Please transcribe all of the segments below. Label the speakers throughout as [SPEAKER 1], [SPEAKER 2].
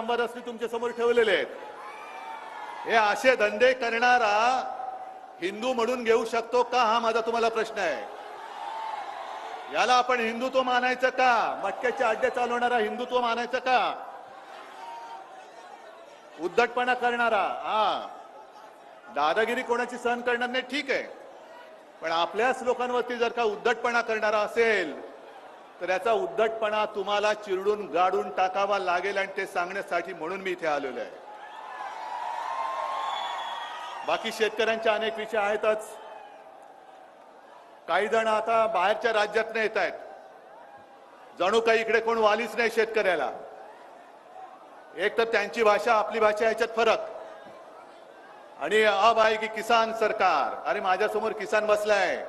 [SPEAKER 1] अंबादासनी तुमच्यासमोर ठेवलेले आहेत. हे असे धंदे करणारा हिंदू म्हणून घेऊ शकतो का हा माझा तुम्हाला प्रश्न आहे. याला आपण हिंदुत्व मानायचं का? मटक्याचे अड्डे चालवणारा हिंदुत्व मानायचं का? उद्धटपणा करणारा हा. दादागिरी कोणाची सहन करणार नाही ठीक आहे. पण आपल्याच लोकांवरती जर का उद्धटपणा करणारा असेल तर याचा उद्धटपणा तुम्हाला चिरडून गाडून टाकावा लागेल आणि ते सांगण्यासाठी म्हणून मी इथे आलेलो आहे. बाकी शेतकऱ्यांचे अनेक विषय आहेतच. काही जण आता बाहेरच्या राज्यातनं येत आहेत. जणू काही इकडे कोण वालीच नाही शेतकऱ्याला. एक तर त्यांची भाषा आपली भाषा याच्यात फरक. आणि अब आहे की किसान सरकार. अरे माझ्यासमोर किसान बसलाय.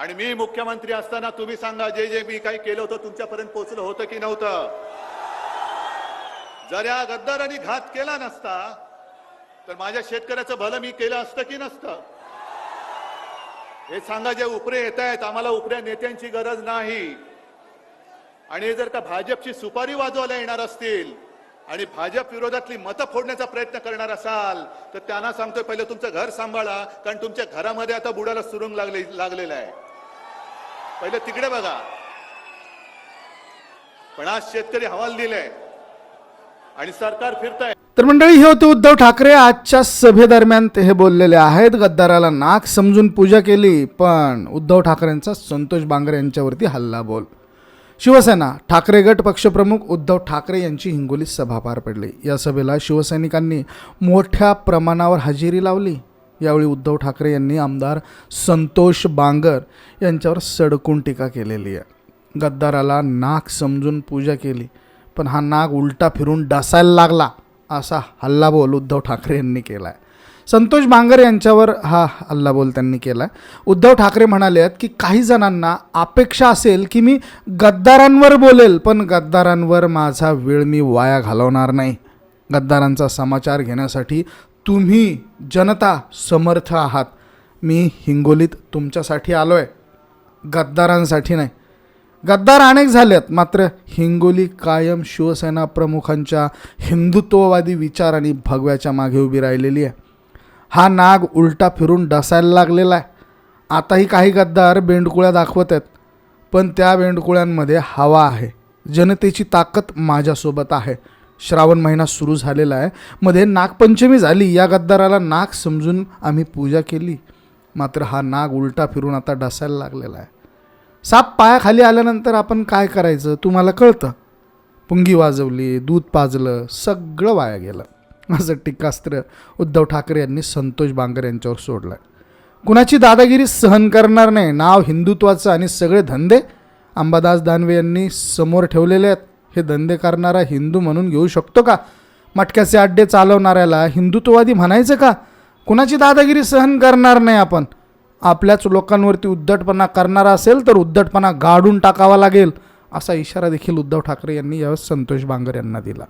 [SPEAKER 1] आणि मी मुख्यमंत्री असताना तुम्ही सांगा जे जे मी काही केलं होतं तुमच्यापर्यंत पोहोचलं होतं की नव्हतं? जर या गद्दारांनी घात केला नसता तर माझ्या शेतकऱ्याचं भलं मी केलं असतं की नसतं? हे सांगा जे उपरे येत आहेत आम्हाला उपऱ्या नेत्यांची गरज नाही. आणि हे जर का भाजपची सुपारी वाजवायला येणार असतील आणि भाजप विरोधातली मतं फोडण्याचा प्रयत्न करणार असाल तर त्यांना सांगतोय पहिले तुमचं घर सांभाळा कारण तुमच्या घरामध्ये आता बुडाला सुरुंग लागले लागलेला आहे. पहिले तिकडे बघा. पण आज शेतकरी हवाल दिले आणि सरकार फिरताय.
[SPEAKER 2] तर मंडळी हे होते उद्धव ठाकरे आजच्या सभेदरम्यान ते हे बोललेले आहेत. गद्दाराला नाक समजून पूजा केली पण उद्धव ठाकरेंचा संतोष बांगरे यांच्यावरती हल्ला बोल शिवसेना ठाकरे गट पक्षप्रमुख उद्धव ठाकरे यांची हिंगोलीत सभा पार पडली. या सभेला शिवसैनिकांनी मोठ्या प्रमाणावर हजेरी लावली. यावेळी उद्धव ठाकरे यांनी आमदार संतोष बांगर यांच्यावर सडकून टीका केलेली आहे. गद्दाराला नाक समजून पूजा केली पण हा नाग उलटा फिरून डसायला लागला असा हल्लाबोल उद्धव ठाकरे यांनी केला आहे संतोष बांगर यांच्यावर हा हल्लाबोल त्यांनी केला आहे उद्धव ठाकरे म्हणाले आहेत की काही जणांना अपेक्षा असेल की मी गद्दारांवर बोलेल पण गद्दारांवर माझा वेळ मी वाया घालवणार नाही. गद्दारांचा समाचार घेण्यासाठी तुम्ही जनता समर्थ आहात. मी हिंगोलीत तुमच्यासाठी आलो आहे गद्दारांसाठी नाही. गद्दार अनेक झालेत. मात्र हिंगोली कायम शिवसेना प्रमुखांच्या हिंदुत्ववादी विचार आणि भगव्याच्या मागे उभी राहिलेली आहे. हा नाग उलटा फिरून डसायला लागलेला आहे. आताही काही गद्दार बेंडकुळ्या दाखवत आहेत. पण त्या बेंडकुळ्यांमध्ये हवा आहे. जनतेची ताकद माझ्यासोबत आहे. श्रावण महिना सुरू झालेला आहे. मध्ये नागपंचमी झाली. या गद्दाराला नाग समजून आम्ही पूजा केली. मात्र हा नाग उलटा फिरून आता डसायला लागलेला आहे. साप पायाखाली आल्यानंतर आपण काय करायचं? तुम्हाला कळतं. पुंगी वाजवली दूध पाजलं सगळं वाया गेलं. असं टीकास्त्र उद्धव ठाकरे यांनी संतोष बांगर यांच्यावर सोडलं कुणाची दादागिरी सहन करणार नाही? नाव हिंदुत्वाचं आणि सगळे धंदे? अंबादास दानवे यांनी समोर ठेवलेले आहेत. हे धंदे करणारा हिंदू म्हणून घेऊ शकतो का? मटक्याचे अड्डे चालवणाऱ्याला हिंदुत्ववादी म्हणायचं का? कुणाची दादागिरी सहन करणार नाही आपण? आपल्याच लोकांवरती उद्धटपणा करणारा असेल तर उद्धटपणा गाडून टाकावा लागेल असा इशारा देखील उद्धव ठाकरे यांनी यावेळेस संतोष बांगर यांना दिला.